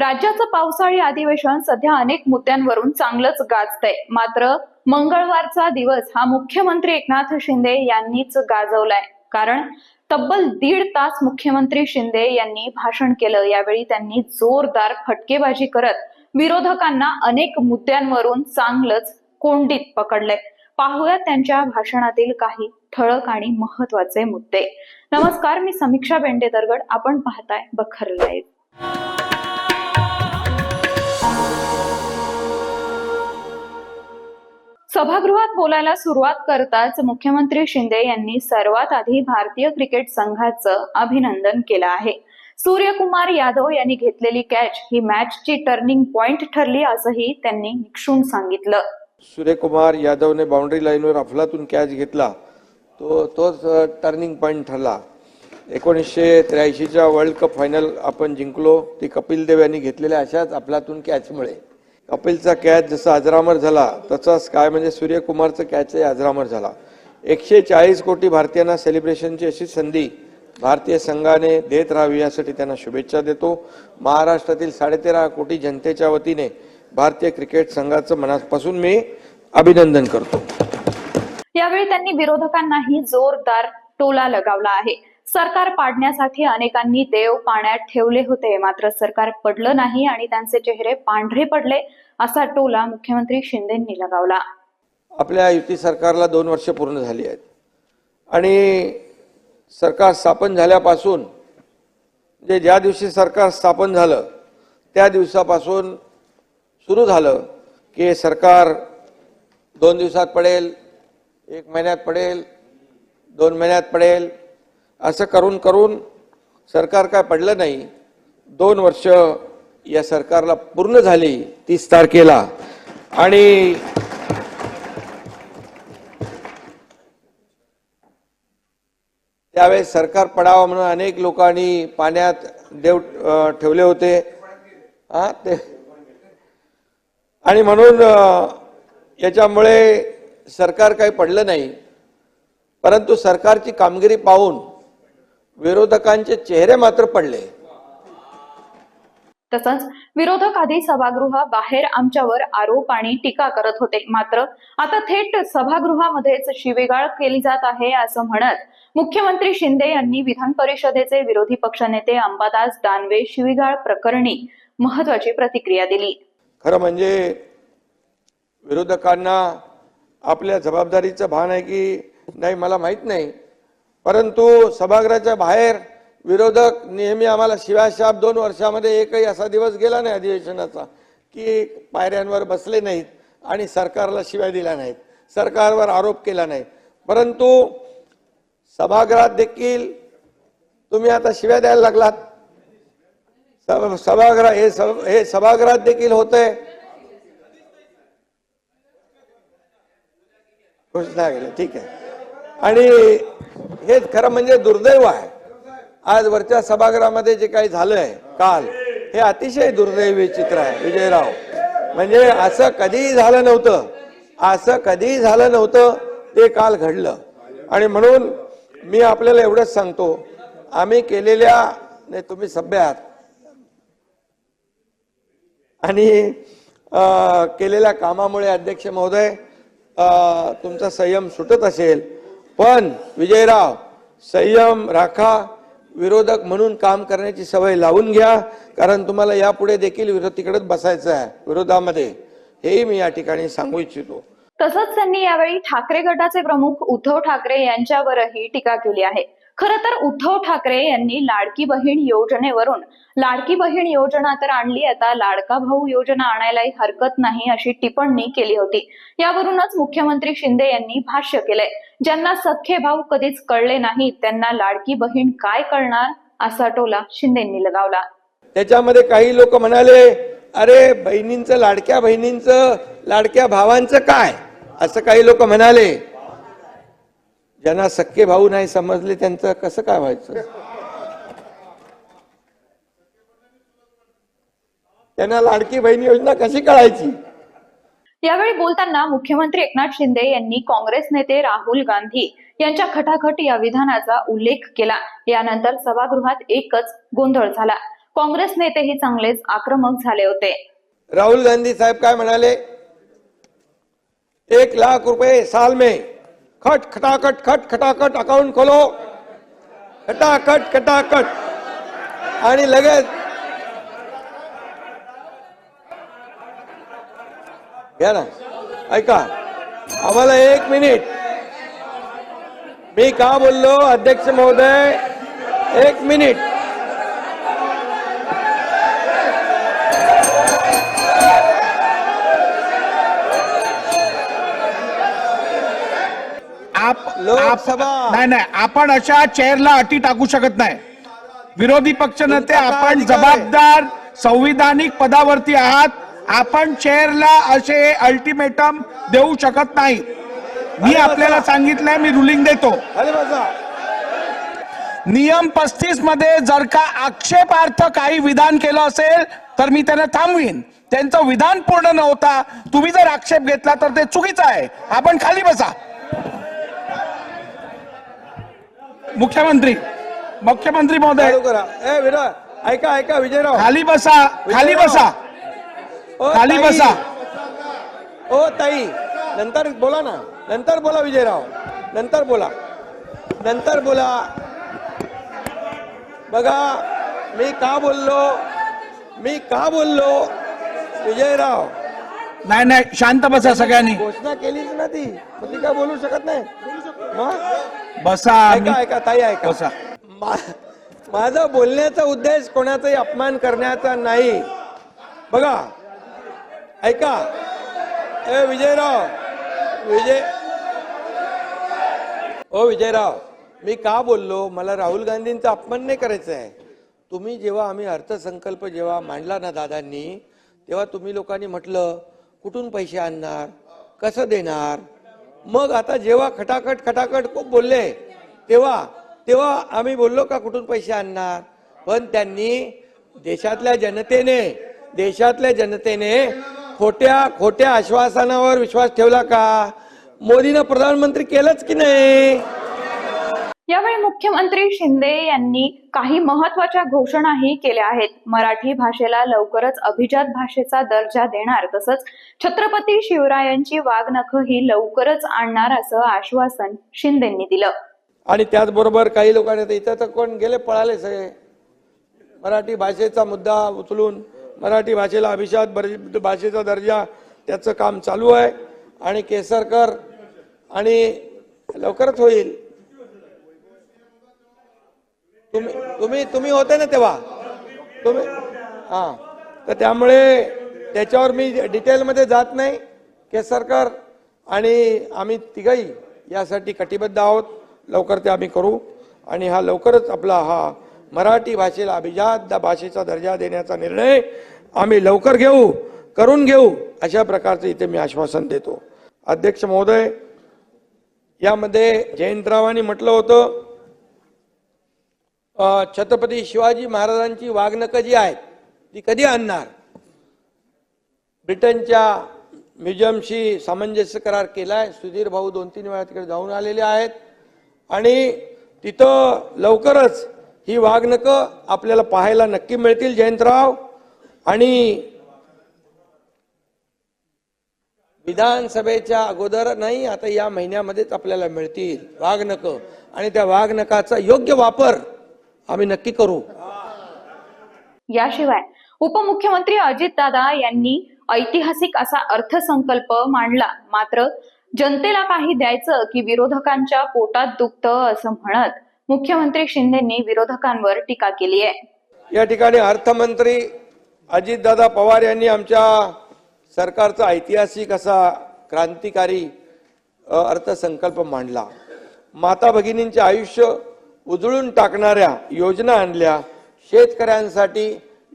राज्याचं पावसाळी अधिवेशन सध्या अनेक मुद्द्यांवरून चांगलंच गाजतंय. मात्र मंगळवारचा दिवस हा मुख्यमंत्री एकनाथ शिंदे यांनीच गाजवलाय. कारण तब्बल दीड तास मुख्यमंत्री शिंदे यांनी भाषण केलं. यावेळी त्यांनी जोरदार फटकेबाजी करत विरोधकांना अनेक मुद्द्यांवरून चांगलंच कोंडीत पकडलंय. पाहूयात त्यांच्या भाषणातील काही ठळक आणि महत्त्वाचे मुद्दे. नमस्कार मी समीक्षा बेंडे दरगड आपण पाहताय बखर लाईव्ह. सभागृहात बोलायला सुरुवात करताच मुख्यमंत्री शिंदे यांनी सर्वात आधी भारतीय क्रिकेट संघाचं अभिनंदन केलं आहे. सूर्यकुमार यादव यांनी घेतलेली कॅच ही मॅचची टर्निंग पॉइंट ठरली असंही त्यांनी निक्षून सांगितलं. सूर्यकुमार यादवने बाउंड्री लाईनवर अफलातून कॅच घेतला. तो तोच टर्निंग पॉईंट ठरला. एकोणीसशे त्र्याऐंशीच्या वर्ल्ड कप फायनल आपण जिंकलो ती कपिल देव यांनी घेतलेल्या अशाच अफलातून कॅचमुळे कपिलचा कॅच जसा अजरामर झाला तसाच काय म्हणजे सूर्यकुमारचं कॅचही अजरामर झाला. एकशे चाळीस कोटी भारतीयांना सेलिब्रेशनची अशी संधी भारतीय संघाने देत राहावी यासाठी त्यांना शुभेच्छा देतो. महाराष्ट्रातील साडेतेरा कोटी जनतेच्या वतीने भारतीय क्रिकेट संघाचं मनापासून मी अभिनंदन करतो. यावेळी त्यांनी विरोधकांनाही जोरदार टोला लगावला आहे. सरकार पाडण्यासाठी अनेकांनी देव पाण्यात ठेवले होते. मात्र सरकार पडलं नाही आणि त्यांचे चेहरे पांढरे पडले असा टोला मुख्यमंत्री शिंदेंनी लगावला. आपल्या युती सरकारला दोन वर्ष पूर्ण झाली आहेत. आणि सरकार स्थापन झाल्यापासून जे ज्या दिवशी सरकार स्थापन झालं त्या दिवसापासून सुरू झालं की सरकार दोन दिवसात पडेल एक महिन्यात पडेल दोन महिन्यात पडेल असं करून करून सरकार काय पडलं नाही. दोन वर्ष या सरकारला पूर्ण झाली तीस तारखेला. आणि त्यावेळेस सरकार पडावं म्हणून अनेक लोकांनी पाण्यात देव ठेवले होते. हा ते. आणि म्हणून याच्यामुळे सरकार काही पडलं नाही. परंतु सरकारची कामगिरी पाहून विरोधकांचे चेहरे मात्र पडले. तसंच विरोधक आधी सभागृहा बाहेर आमच्यावर आरोप आणि टीका करत होते. मात्र आता थेट सभागृहामध्येच शिवेगाळ केली जात आहे असं म्हणत मुख्यमंत्री शिंदे यांनी विधान परिषदेचे विरोधी पक्षनेते अंबादास दानवे शिवीगाळ प्रकरणी महत्वाची प्रतिक्रिया दिली. खरं म्हणजे विरोधकांना आपल्या जबाबदारीचं भान आहे की नाही मला माहीत नाही. परंतु सभागृहाच्या बाहेर विरोधक नेहमी आम्हाला शिवाशाप दोन वर्षामध्ये एकही असा दिवस गेला नाही अधिवेशनाचा की पायऱ्यांवर बसले नाहीत आणि सरकारला शिव्या दिल्या नाहीत सरकारवर आरोप केला नाही. परंतु सभागृहात देखील तुम्ही आता शिव्या द्यायला लागलात. सभागृह हे सभ- हे सभागृहात देखील होतंय. घोषणा केली ठीक आहे. आणि हेच खरं म्हणजे दुर्दैव आहे. आज वरच्या सभागृहामध्ये जे काही झालंय काल हे अतिशय दुर्दैवी चित्र आहे विजयराव. म्हणजे असं कधीही झालं नव्हतं असं कधीही झालं नव्हतं ते काल घडलं. आणि म्हणून मी आपल्याला एवढंच सांगतो आम्ही केलेल्या नाही तुम्ही सभ्य आहात. आणि केलेल्या कामामुळे अध्यक्ष महोदय तुमचा संयम सुटत असेल पण विजयराव संयम राखा विरोधक म्हणून काम करण्याची सवय लावून घ्या कारण तुम्हाला यापुढे देखील विरोधीकडेच बसायचं आहे विरोधामध्ये. हेही मी या ठिकाणी सांगू इच्छितो. तसंच त्यांनी यावेळी ठाकरे गटाचे प्रमुख उद्धव ठाकरे यांच्यावरही टीका केली आहे. खर तर उद्धव ठाकरे यांनी लाडकी बहीण योजनेवरून लाडकी बहीण योजना तर आणली आता लाडका भाऊ योजना आणायलाही हरकत नाही अशी टिप्पणी केली होती. यावरूनच मुख्यमंत्री शिंदे यांनी भाष्य केलंय. ज्यांना सख्खे भाऊ कधीच कळले नाहीत त्यांना लाडकी बहीण काय कळणार असा टोला शिंदेंनी लगावला. त्याच्यामध्ये काही लोक म्हणाले अरे बहिणींचं लाडक्या बहिणींचं लाडक्या भावांचं काय? असं काही लोक म्हणाले. ज्यांना सख्खे भाऊ नाही समजले त्यांचं कसं काय व्हायचं? त्यांना लाडकी बहीण योजना कशी कळायची? यावेळी बोलताना मुख्यमंत्री एकनाथ शिंदे यांनी काँग्रेस नेते राहुल गांधी यांच्या खटाखट या विधानाचा उल्लेख केला. यानंतर सभागृहात एकच गोंधळ झाला. काँग्रेस नेतेही चांगलेच आक्रमक झाले होते. राहुल गांधी साहब काय म्हणाले? एक लाख रुपए साल में खट खटाखट खट खटाखट अकाउंट खोलो. खटाखट खटाखट. आणि लगेच. घ्या ना. ऐका. आम्हाला एक मिनिट मी का बोललो अध्यक्ष महोदय? एक मिनिट लोकसभा. नाही नाही आपण अशा चेअरला अटी टाकू शकत नाही. विरोधी पक्ष नेते तुमचा काय आपण? जबाबदार संविधानिक पदावरती आहात. आपण चेअरला असे अल्टिमेटम देऊ शकत नाही. मी आपल्याला. सांगितलंय मी रुलिंग देतो. नियम पस्तीसमध्ये जर का आक्षेपार्थ काही विधान केलं असेल तर मी त्यांना थांबवीन. त्यांचं विधान पूर्ण नव्हता तुम्ही जर आक्षेप घेतला तर ते चुकीचं आहे. आपण खाली बसा. मुख्यमंत्री मुख्यमंत्री महोदय. ऐका ऐका विजयराव. खाली बसा खाली बसा. ओ, खाली. बसा. ओ ताई नंतर बोला ना. नंतर बोला विजयराव. नंतर बोला. नंतर बोला. बघा मी का बोललो? मी का बोललो? विजयराव. नाही नाही शांत बसा सगळ्यांनी. घोषणा केलीच ना ती. मग ती काय बोलू शकत नाही. बसा ऐका ऐका ताई ऐका. बसा. मा- माझा बोलण्याचा उद्देश कोणाचाही अपमान करण्याचा नाही. बघा ऐका. ए विजयराव. विजय ओ विजयराव मी का बोललो? मला राहुल गांधींचा अपमान नाही करायचा आहे. तुम्ही जेव्हा आम्ही अर्थसंकल्प जेव्हा मांडला ना दादांनी तेव्हा तुम्ही लोकांनी म्हटलं कुठून पैसे आणणार? कसं देणार? मग आता जेव्हा खटाखट खटाखट खूप बोलले तेव्हा तेव्हा आम्ही बोललो का कुठून पैसे आणणार? पण त्यांनी देशातल्या जनतेने देशातल्या जनतेने खोट्या खोट्या आश्वासनावर विश्वास ठेवला का? मोदीनं प्रधानमंत्री केलंच की नाही? यावेळी मुख्यमंत्री शिंदे यांनी काही महत्त्वाच्या घोषणाही केल्या आहेत. मराठी भाषेला लवकरच अभिजात भाषेचा दर्जा देणार तसंच छत्रपती शिवरायांची वागणखं ही लवकरच आणणार असं आश्वासन शिंदेंनी दिलं. आणि त्याचबरोबर काही लोकांनी इथं तर कोण गेले पळाले सगळे. मराठी भाषेचा मुद्दा उचलून मराठी भाषेला अभिजात भाषेचा दर्जा त्याचं काम चालू आहे. आणि केसरकर आणि लवकरच होईल. तुम्ही तुम्ही तुम्ही होते ना तेव्हा? तुम्ही हा. तर त्यामुळे त्याच्यावर मी डिटेलमध्ये जात नाही केसरकर आणि आम्ही तिघही यासाठी कटिबद्ध आहोत. लवकर ते आम्ही करू. आणि हा लवकरच आपला हा मराठी भाषेला अभिजात द- भाषेचा दर्जा देण्याचा निर्णय आम्ही लवकर घेऊ करून घेऊ अशा प्रकारचं इथे मी आश्वासन देतो. अध्यक्ष महोदय यामध्ये जयंतरावांनी म्हटलं होतं छत्रपती शिवाजी महाराजांची वागणकं जी आहेत ती कधी आणणार? ब्रिटनच्या म्युझियमशी सामंजस्य करार केलाय. सुधीर भाऊ दोन तीन वेळा तिकडे जाऊन आलेले आहेत. आणि तिथं लवकरच ही वागणकं आपल्याला पाहायला नक्की मिळतील जयंतराव. आणि विधानसभेच्या अगोदर नाही आता या महिन्यामध्येच आपल्याला मिळतील वाघनकं आणि त्या वाघनकाचा योग्य वापर आम्ही नक्की करू. याशिवाय उपमुख्यमंत्री अजितदादा यांनी ऐतिहासिक असा अर्थसंकल्प मांडला. मात्र जनतेला काही द्यायचं की विरोधकांच्या पोटात दुखतं असं म्हणत मुख्यमंत्री शिंदेंनी विरोधकांवर टीका केली आहे. या ठिकाणी अर्थमंत्री अजितदादा पवार यांनी आमच्या सरकारचा ऐतिहासिक असा क्रांतिकारी अर्थसंकल्प मांडला. माता भगिनींचे आयुष्य उजळून टाकणाऱ्या योजना आणल्या शेतकऱ्यांसाठी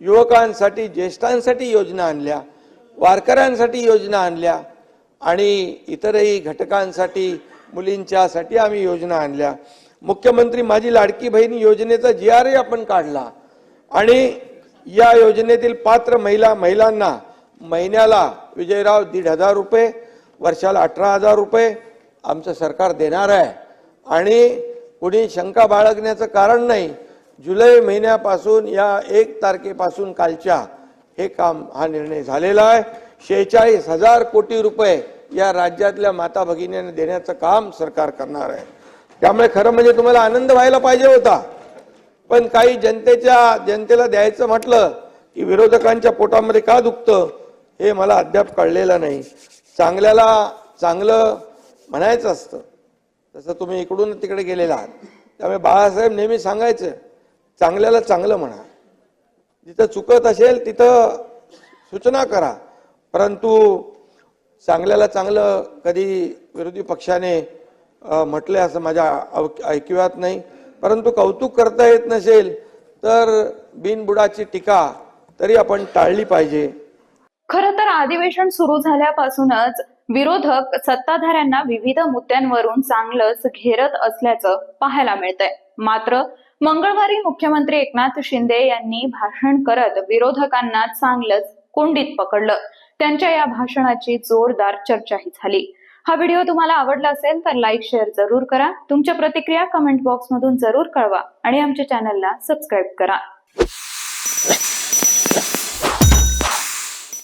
युवकांसाठी ज्येष्ठांसाठी योजना आणल्या वारकऱ्यांसाठी योजना आणल्या आणि इतरही घटकांसाठी मुलींच्यासाठी आम्ही योजना आणल्या. मुख्यमंत्री माझी लाडकी बहीण योजनेचा जी आर आपण काढला आणि या योजनेतील पात्र महिला महिलांना महिन्याला विजयराव दीड हजार रुपये वर्षाला अठरा हजार रुपये आमचं सरकार देणार आहे. आणि कुणी शंका बाळगण्याचं कारण नाही. जुलै महिन्यापासून या एक तारखेपासून कालच्या हे काम हा निर्णय झालेला आहे. शेहेचाळीस हजार कोटी रुपये या राज्यातल्या माता भगिनीने देण्याचं काम सरकार करणार आहे. त्यामुळे खरं म्हणजे तुम्हाला आनंद व्हायला पाहिजे होता. पण काही जनतेच्या जनतेला द्यायचं म्हटलं की विरोधकांच्या पोटामध्ये का दुखतं हे मला अद्याप कळलेलं नाही. चांगल्याला चांगलं म्हणायचं असतं. तसं तुम्ही इकडून तिकडे गेलेला आहात. त्यामुळे बाळासाहेब नेहमी सांगायचं चांगल्याला चांगलं म्हणा. जिथं चुकत असेल तिथं सूचना करा. परंतु चांगल्याला चांगलं कधी विरोधी पक्षाने अ, म्हटलंय असं माझ्या ऐकिव्यात ऐकिवात नाही. परंतु कौतुक करता येत नसेल तर बिनबुडाची टीका तरी आपण टाळली पाहिजे. खर तर अधिवेशन सुरू झाल्यापासूनच विरोधक सत्ताधाऱ्यांना विविध मुद्द्यांवरून चांगलंच घेरत असल्याचं पाहायला मिळतंय. मात्र मंगळवारी मुख्यमंत्री एकनाथ शिंदे यांनी भाषण करत विरोधकांना चांगलंच कोंडीत पकडलं. त्यांच्या या भाषणाची जोरदार चर्चाही झाली. हा व्हिडिओ तुम्हाला आवडला असेल तर लाईक शेअर जरूर करा. तुमच्या प्रतिक्रिया कमेंट बॉक्स मधून जरूर कळवा आणि आमच्या चॅनलला सबस्क्राईब करा.